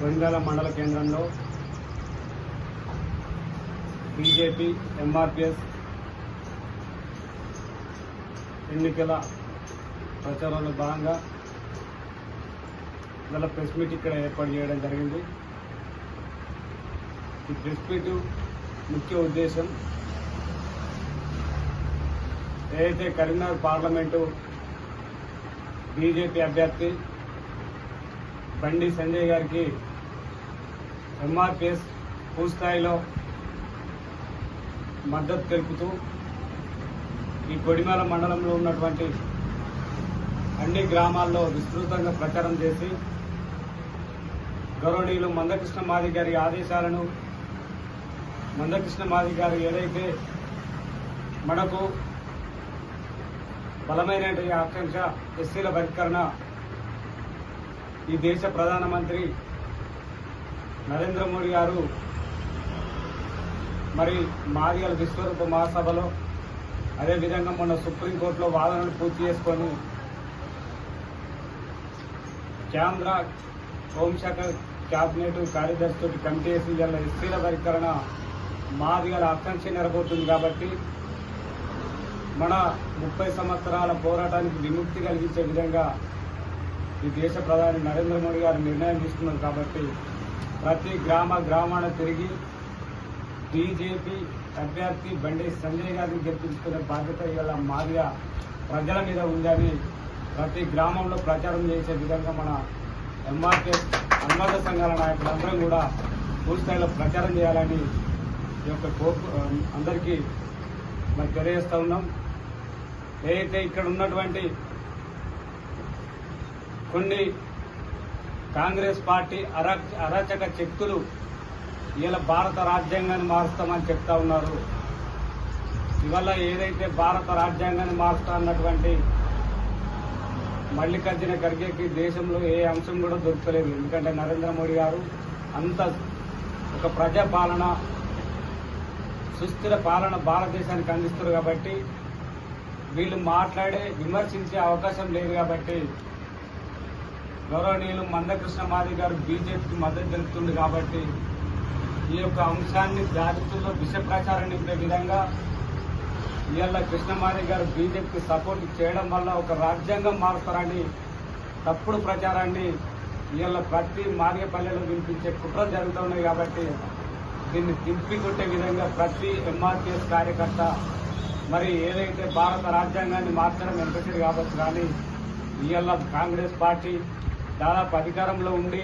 నంద్యాల మండల కేంద్రంలో బీజేపీ ఎంఆర్పిఎస్ ఎన్నికల ప్రచారంలో భాగంగా గల ప్రెస్ మీట్ ఇక్కడ ఏర్పాటు చేయడం జరిగింది. ఈ ప్రెస్ మీట్ ముఖ్య ఉద్దేశం ఏదైతే కరీంనగర్ పార్లమెంటు బీజేపీ అభ్యర్థి బండి సంజయ్ గారికి ఎంఆర్పిఎస్ పూస్థాయిలో మద్దతు తెలుపుతూ ఈ కొడిమేల మండలంలో ఉన్నటువంటి అన్ని గ్రామాల్లో విస్తృతంగా ప్రచారం చేసి గౌరవనీయులు మందకృష్ణ మాది గారి ఆదేశాలను మందకృష్ణ మాది గారు ఏదైతే మనకు బలమైన ఆకాంక్ష ఎస్సీల పరికరణ ఈ దేశ ప్రధానమంత్రి నరేంద్ర మోడీ గారు మరి మాదిగల విశ్వరూప మహాసభలో అదేవిధంగా మొన్న సుప్రీంకోర్టులో వాదనలు పూర్తి చేసుకొని కేంద్ర హోంశాఖ క్యాబినెట్ కార్యదర్శితో కమిటీ వేసి ఇవాళ ఎస్సీల బహిష్కరణ మాదిగల ఆకాంక్ష నెరబోతుంది కాబట్టి మన ముప్పై సంవత్సరాల పోరాటానికి విముక్తి కలిగించే విధంగా ఈ దేశ ప్రధాని నరేంద్ర మోడీ గారు నిర్ణయం తీసుకున్నారు కాబట్టి ప్రతి గ్రామ గ్రామాన తిరిగి బీజేపీ అభ్యర్థి బండి సంజయ్ గారిని గెలిపించుకునే బాధ్యత ఇవాళ మాదిగ ప్రజల మీద ఉందని ప్రతి గ్రామంలో ప్రచారం చేసే విధంగా మన ఎంఆర్టీఎస్ అనువాద సంఘాల నాయకులందరం కూడా పూర్తిస్థాయిలో ప్రచారం చేయాలని ఈ యొక్క కోర్పు అందరికీ మరి తెలియజేస్తా ఉన్నాం. ఏదైతే ఇక్కడ ఉన్నటువంటి కొన్ని కాంగ్రెస్ పార్టీ అరాచక శక్తులు ఇలా భారత రాజ్యాంగాన్ని మారుస్తామని చెప్తా ఉన్నారు. ఇవాళ ఏదైతే భారత రాజ్యాంగాన్ని మారుస్తా అన్నటువంటి మల్లికార్జున ఖర్గేకి దేశంలో ఏ అంశం కూడా దొరకలేదు. ఎందుకంటే నరేంద్ర మోడీ గారు అంత ఒక ప్రజా పాలన సుస్థిర పాలన భారతదేశానికి అందిస్తారు కాబట్టి వీళ్ళు మాట్లాడే విమర్శించే అవకాశం లేదు కాబట్టి గౌరవనీయులు మందకృష్ణ మాది గారు బీజేపీకి మద్దతు తెలుపుతుంది కాబట్టి ఈ యొక్క అంశాన్ని జాగ్రత్తలో విష ప్రచారం నింపే విధంగా ఇవాళ కృష్ణమాది గారు బీజేపీకి సపోర్ట్ చేయడం వల్ల ఒక రాజ్యాంగం మారుతారని తప్పుడు ప్రచారాన్ని ఇవాళ ప్రతి మార్గపల్లెలో వినిపించే కుట్ర జరుగుతున్నాయి కాబట్టి దీన్ని తిప్పి కొట్టే విధంగా ప్రతి ఎంఆర్టీఎస్ కార్యకర్త మరి ఏదైతే భారత రాజ్యాంగాన్ని మార్చడం వెనుకటి కావచ్చు కానీ ఇవాళ కాంగ్రెస్ పార్టీ దాదాపు అధికారంలో ఉండి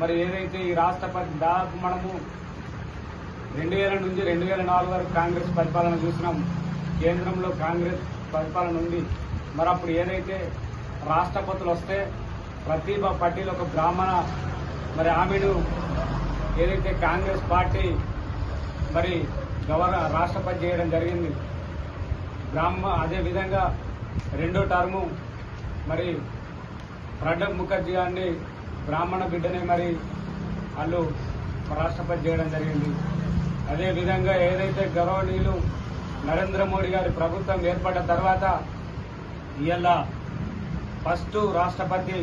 మరి ఏదైతే ఈ రాష్ట్రపతి దాదాపు మనము రెండు వేల నుంచి రెండు వేల నాలుగు వరకు కాంగ్రెస్ పరిపాలన చూసినాం. కేంద్రంలో కాంగ్రెస్ పరిపాలన ఉంది. మరి అప్పుడు ఏదైతే రాష్ట్రపతులు వస్తే ప్రతిభ పటేల్ ఒక బ్రాహ్మణ మరి ఆమెను ఏదైతే కాంగ్రెస్ పార్టీ మరి గవర్నర్ రాష్ట్రపతి చేయడం జరిగింది. బ్రాహ్మ అదేవిధంగా రెండో టర్ము మరి ప్రణబ్ ముఖర్జీ గారిని బ్రాహ్మణ బిడ్డనే మరి వాళ్ళు రాష్ట్రపతి చేయడం జరిగింది. అదేవిధంగా ఏదైతే గౌరవనీయులు నరేంద్ర మోడీ గారి ప్రభుత్వం ఏర్పడ్డ తర్వాత ఇవాళ ఫస్ట్ రాష్ట్రపతి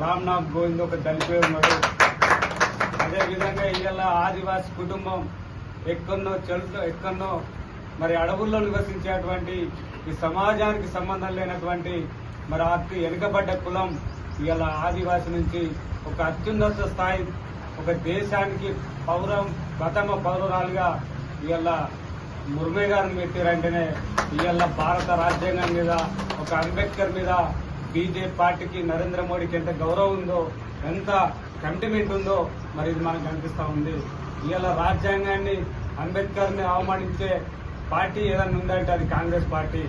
రామ్నాథ్ కోవింద్ ఒక దళితుడే ఉన్నాడు. అదేవిధంగా ఇవాళ ఆదివాసి కుటుంబం ఎక్కడో చెరుతో ఎక్కడో మరి అడవుల్లో నివసించేటువంటి ఈ సమాజానికి సంబంధం లేనటువంటి మరి అతి వెనుకబడ్డ కులం ఇవాళ ఆదివాసి నుంచి ఒక అత్యున్నత స్థాయి ఒక దేశానికి పౌరం ప్రథమ పౌరురాలుగా ఇవాళ ముర్మే గారిని పెట్టారంటేనే ఇవాళ భారత రాజ్యాంగం మీద ఒక అంబేద్కర్ మీద బీజేపీ పార్టీకి నరేంద్ర మోడీకి ఎంత గౌరవం ఉందో ఎంత కంటిమెంట్ ఉందో మరి ఇది మనకు కనిపిస్తూ ఉంది. ఇవాళ రాజ్యాంగాన్ని అంబేద్కర్ని అవమానించే పార్టీ ఏదైనా ఉందంటే అది కాంగ్రెస్ పార్టీ.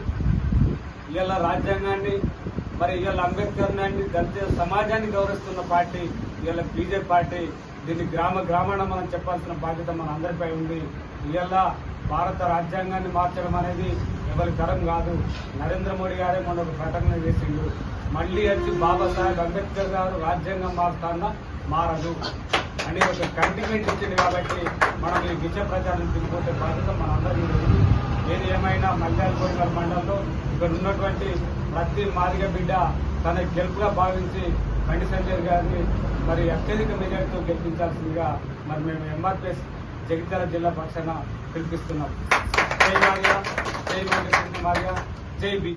ఇవాళ రాజ్యాంగాన్ని మరి ఇవాళ అంబేద్కర్ నాన్ని దళిత సమాజాన్ని గౌరవిస్తున్న పార్టీ ఇవాళ బీజేపీ పార్టీ దీన్ని గ్రామ గ్రామాన మనం చెప్పాల్సిన బాధ్యత మన అందరిపై ఉంది. ఇవాళ భారత రాజ్యాంగాన్ని మార్చడం అనేది ఎవరి తరం కాదు. నరేంద్ర మోడీ గారే మొన్న ఒక ప్రకటన చేసిండు. మళ్ళీ వచ్చి బాబాసాహెబ్ అంబేద్కర్ గారు రాజ్యాంగం మారుతాన్నా మారదు. అని ఒక కంటిమెంట్ ఇచ్చింది కాబట్టి మనం ఈ విషయ ప్రచారం తిరిగిపోతే బాధ్యత మన అందరికీ ఉంది. ఏది ఏమైనా మల్యాలకోట మండలంలో ఇక్కడ ఉన్నటువంటి ప్రతి మాదిగ బిడ్డ తన గెలుపుగా భావించి బండి సంజయ్ గారిని మరి అత్యధిక మెజార్టీతో గెలిపించాల్సిందిగా మరి మేము ఎంఆర్పిఎస్ జగిత్యాల జిల్లా పక్షాన పిలిపిస్తున్నాం. జై మారియా జై మారియా జై బి